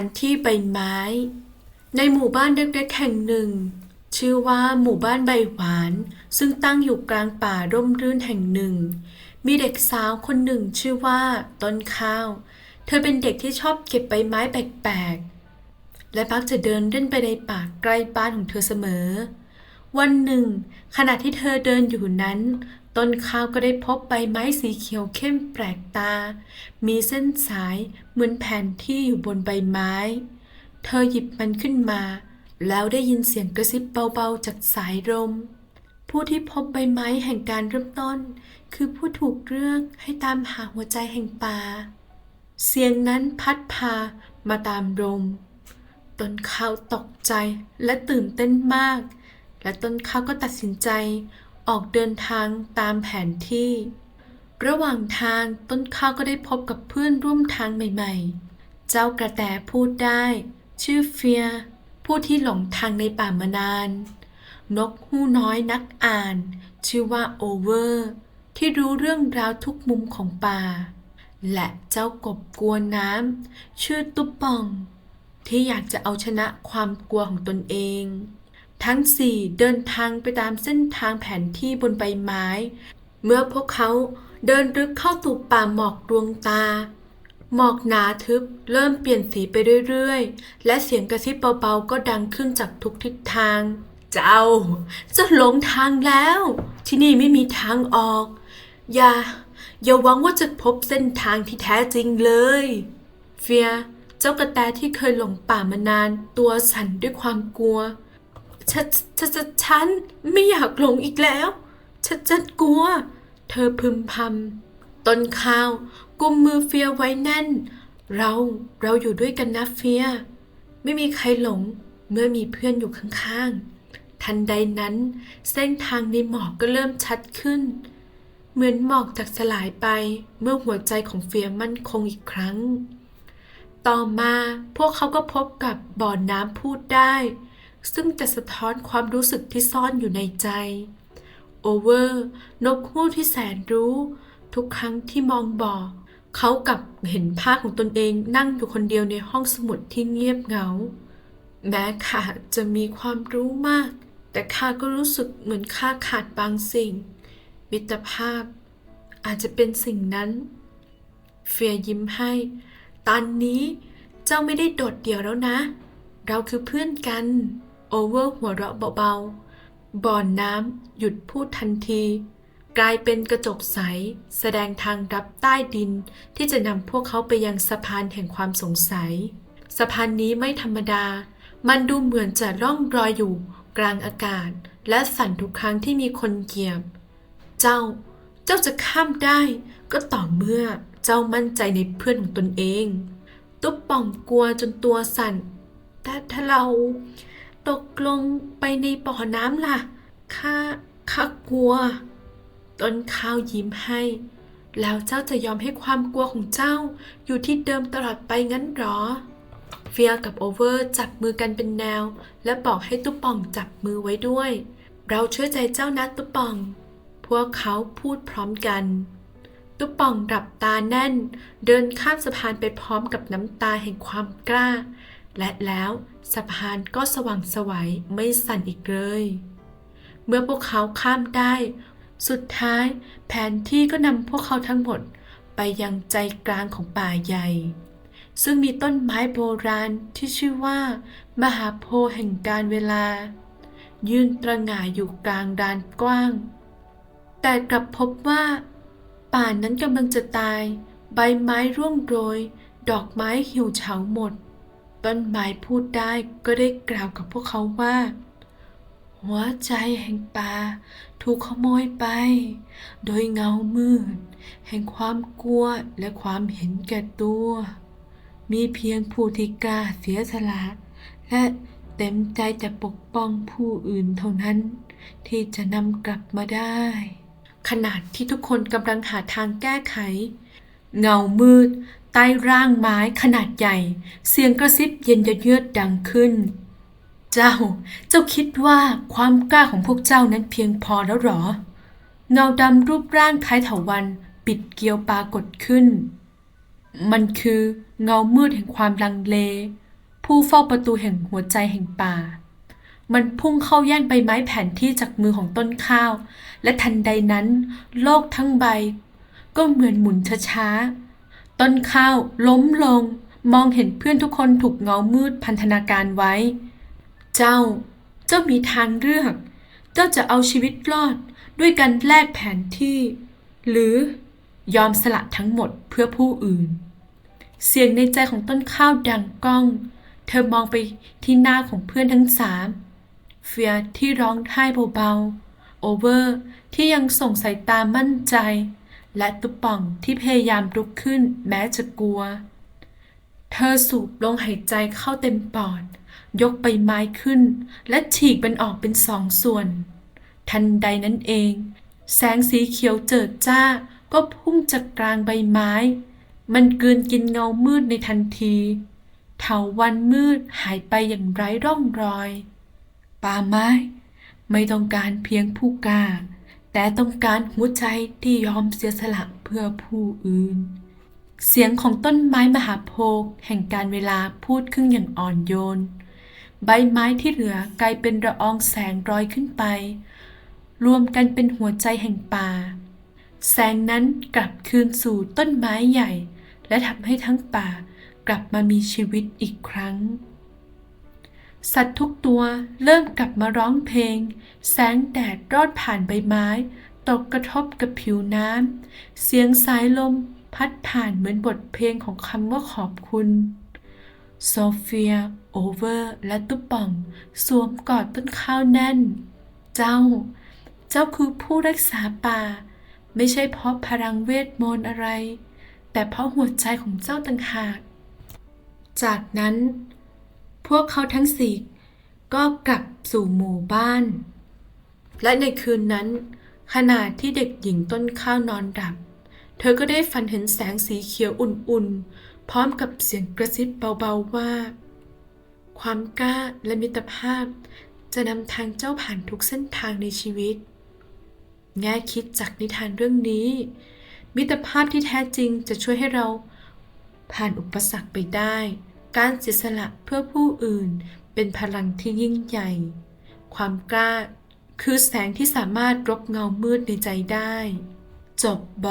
นที่ใบไม้ ในหมู่บ้านเล็กๆแห่งหนึ่ง ชื่อว่าหมู่บ้านใบหวาน ซึ่งตั้งอยู่กลางป่าร่มรื่นแห่งหนึ่ง มีเด็กสาวคนหนึ่งชื่อว่าต้นข้าว เธอเป็นเด็กที่ชอบเก็บใบไม้แปลกๆ และมักจะเดินเล่นไปในป่าใกล้บ้านของเธอเสมอ วันหนึ่ง ขณะที่เธอเดินอยู่นั้น ต้นข้าวก็ได้พบใบไม้สีเขียวเข้มแปลกตา มีเส้นสายเหมือนแผนที่อยู่บนใบไม้ เธอหยิบมันขึ้นมา แล้วได้ยินเสียงกระซิบเบาๆจากสายลม ผู้ที่พบใบไม้แห่งการเริ่มต้น คือผู้ถูกเลือกให้ตามหาหัวใจแห่งป่า เสียงนั้นพัดพามาตามลม ต้นข้าวตกใจและตื่นเต้นมาก และต้นข้าวก็ตัดสินใจ ออกเดินทางตามแผนที่ ระหว่างทางต้นข้าวก็ได้พบกับเพื่อนร่วมทางใหม่ๆ เจ้ากระแตพูดได้ ชื่อเฟีย ผู้ที่หลงทางในป่ามานาน นกฮู้น้อยนักอ่าน ชื่อว่าโอเวอร์ ที่รู้เรื่องราวทุกมุมของป่า และเจ้ากบกวนน้ำชื่อตุ๊บปอง ที่อยากจะเอาชนะความกลัวของตนเอง ทั้งสี่เดินทางไปตามเส้นทางแผนที่บนใบไม้ เมื่อพวกเขาเดินลึกเข้าสู่ป่าหมอกดวงตา หมอกหนาทึบเริ่มเปลี่ยนสีไปเรื่อยๆ และเสียงกระซิบเบาๆ ก็ดังขึ้นจากทุกทิศทาง เจ้า จะหลงทางแล้ว ที่นี่ไม่มีทางออก อย่า อย่าหวังว่าจะพบเส้นทางที่แท้จริงเลย เฟีย เจ้ากระแตที่เคยหลงป่ามานานตัวสั่นด้วยความกลัว ฉันฉันฉันฉันไม่อยากหลงอีกแล้ว ฉันฉันกลัว เธอพึมพำ ต้นข้าวกุมมือเฟียไว้แน่น เราเราอยู่ด้วยกันนะเฟีย ไม่มีใครหลงเมื่อมีเพื่อนอยู่ข้างๆ ทันใดนั้น เส้นทางในหมอกก็เริ่มชัดขึ้น เหมือนหมอกจากสลายไปเมื่อหัวใจของเฟียมั่นคงอีกครั้ง ต่อมาพวกเขาก็พบกับบ่อน้ำพูดได้ ซึ่งจะสะท้อนความรู้สึกที่ซ่อนอยู่ในใจ โอเวอร์ นกฮูกที่แสนรู้ ทุกครั้งที่มองบ่อ เขากลับเห็นภาพของตนเองนั่งอยู่คนเดียวในห้องสมุดที่เงียบเหงา แม้ข้าจะมีความรู้มาก แต่ข้าก็รู้สึกเหมือนข้าขาดบางสิ่ง มิตรภาพ อาจจะเป็นสิ่งนั้น เฟียยิ้มให้ ตอนนี้เจ้าไม่ได้โดดเดี่ยวแล้วนะ เราคือเพื่อนกัน เวอร์หัวเราะเบาๆ บ่อนน้ำหยุดพูดทันที กลายเป็นกระจกใส แสดงทางรับใต้ดินที่จะนำพวกเขาไปยังสะพานแห่งความสงสัย สะพานนี้ไม่ธรรมดา มันดูเหมือนจะร่องรอยอยู่กลางอากาศ และสั่นทุกครั้งที่มีคนเหยียบ เจ้า เจ้าจะข้ามได้ ก็ต่อเมื่อเจ้ามั่นใจในเพื่อนของตนเอง ตุ๊บป่องกลัวจนตัวสั่นแต่ถ้าเรา ตกลงไปในบ่อน้ำล่ะ ข้า ข้ากลัว ต้นข้าวยิ้มให้ แล้วเจ้าจะยอมให้ความกลัวของเจ้าอยู่ที่เดิมตลอดไปงั้นหรอ เฟียกับโอเวอร์จับมือกันเป็นแนว และบอกให้ตุ๊ป่องจับมือไว้ด้วย เราเชื่อใจเจ้านะตุ๊ป่อง พวกเขาพูดพร้อมกันตุ๊ป่องหลับตาแน่น เดินข้ามสะพานไปพร้อมกับน้ำตาแห่งความกล้า และแล้วสะพานก็สว่างสวัยไม่สั่นอีกเลย เมื่อพวกเขาข้ามได้ สุดท้ายแผนที่ก็นำพวกเขาทั้งหมดไปยังใจกลางของป่าใหญ่ ซึ่งมีต้นไม้โบราณที่ชื่อว่า มหาโพธิ์แห่งการเวลา ยืนตระหง่ายอยู่กลางดานกว้าง แต่กลับพบว่า ป่านั้นกำลังจะตาย ใบไม้ร่วงโรย ดอกไม้เหี่ยวเฉาหมด ต้นไม้พูดได้ก็ได้กล่าวกับพวกเขาว่า หัวใจแห่งป่าถูกขโมยไป โดยเงามืด แห่งความกลัวและความเห็นแก่ตัว มีเพียงผู้ที่กล้าเสียสละและเต็มใจจะปกป้องผู้อื่นเท่านั้น ที่จะนำกลับมาได้ ขณะที่ทุกคนกำลังหาทางแก้ไข เงามืด ใต้ร่างไม้ขนาดใหญ่ เสียงกระซิบเย็นเยือกดังขึ้น เจ้า เจ้าคิดว่าความกล้าของพวกเจ้านั้นเพียงพอแล้วหรอ เงาดำรูปร่างคล้ายเถาวันปิดเกลียวปรากฏขึ้น มันคือเงามืดแห่งความลังเล ผู้เฝ้าประตูแห่งหัวใจแห่งป่า มันพุ่งเข้าแย่งใบไม้แผ่นที่จากมือของต้นข้าว และทันใดนั้น โลกทั้งใบ ก็เหมือนหมุนช้าๆ ต้นข้าวล้มลง มองเห็นเพื่อนทุกคนถูกเงามืดพันธนาการไว้ เจ้า เจ้ามีทางเลือก เจ้าจะเอาชีวิตรอดด้วยการแลกแผนที่ หรือยอมสละทั้งหมดเพื่อผู้อื่น เสียงในใจของต้นข้าวดังก้อง เธอมองไปที่หน้าของเพื่อนทั้งสามเฟียที่ร้องไห้เบาๆ โอเวอร์ที่ยังส่งสายตามั่นใจ และตุป่องที่พยายามลุกขึ้นแม้จะกลัว เธอสูบลมหายใจเข้าเต็มปอด ยกใบไม้ขึ้น และฉีกมันออกเป็นสองส่วน ทันใดนั้นเอง แสงสีเขียวเจิดจ้าก็พุ่งจากกลางใบไม้ มันกลืนกินเงามืดในทันทีเถาวันมืดหายไปอย่างไร้ร่องรอย ป่าไม้ ไม่ต้องการเพียงผู้กล้า แต่ต้องการหัวใจที่ยอมเสียสละเพื่อผู้อื่น เสียงของต้นไม้มหาโพธิ์แห่งการเวลาพูดขึ้นอย่างอ่อนโยน ใบไม้ที่เหลือกลายเป็นระอองแสงรอยขึ้นไป รวมกันเป็นหัวใจแห่งป่า แสงนั้นกลับคืนสู่ต้นไม้ใหญ่ และทำให้ทั้งป่ากลับมามีชีวิตอีกครั้ง สัตว์ทุกตัวเริ่มกลับมาร้องเพลง แสงแดดรอดผ่านใบไม้ ตกกระทบกับผิวน้ำ เสียงสายลมพัดผ่านเหมือนบทเพลงของคำว่าขอบคุณโซเฟีย โอเวอร์ และตุ๊ปป่อง สวมกอดต้นข้าวแน่น เจ้า เจ้าคือผู้รักษาป่า ไม่ใช่เพราะพลังเวทมนต์อะไร แต่เพราะหัวใจของเจ้าต่างหาก จากนั้น พวกเขาทั้งสี่ก็กลับสู่หมู่บ้าน และในคืนนั้น ขณะที่เด็กหญิงต้นข้าวนอนดับ เธอก็ได้ฝันเห็นแสงสีเขียวอุ่นๆ พร้อมกับเสียงกระซิบเบาๆว่า ความกล้าและมิตรภาพ จะนำทางเจ้าผ่านทุกเส้นทางในชีวิต แง่คิดจากนิทานเรื่องนี้ มิตรภาพที่แท้จริงจะช่วยให้เราผ่านอุปสรรคไปได้ การเสียสละเพื่อผู้อื่น เป็นพลังที่ยิ่งใหญ่ ความกล้า คือแสงที่สามารถรบเงามืดในใจได้ จบบ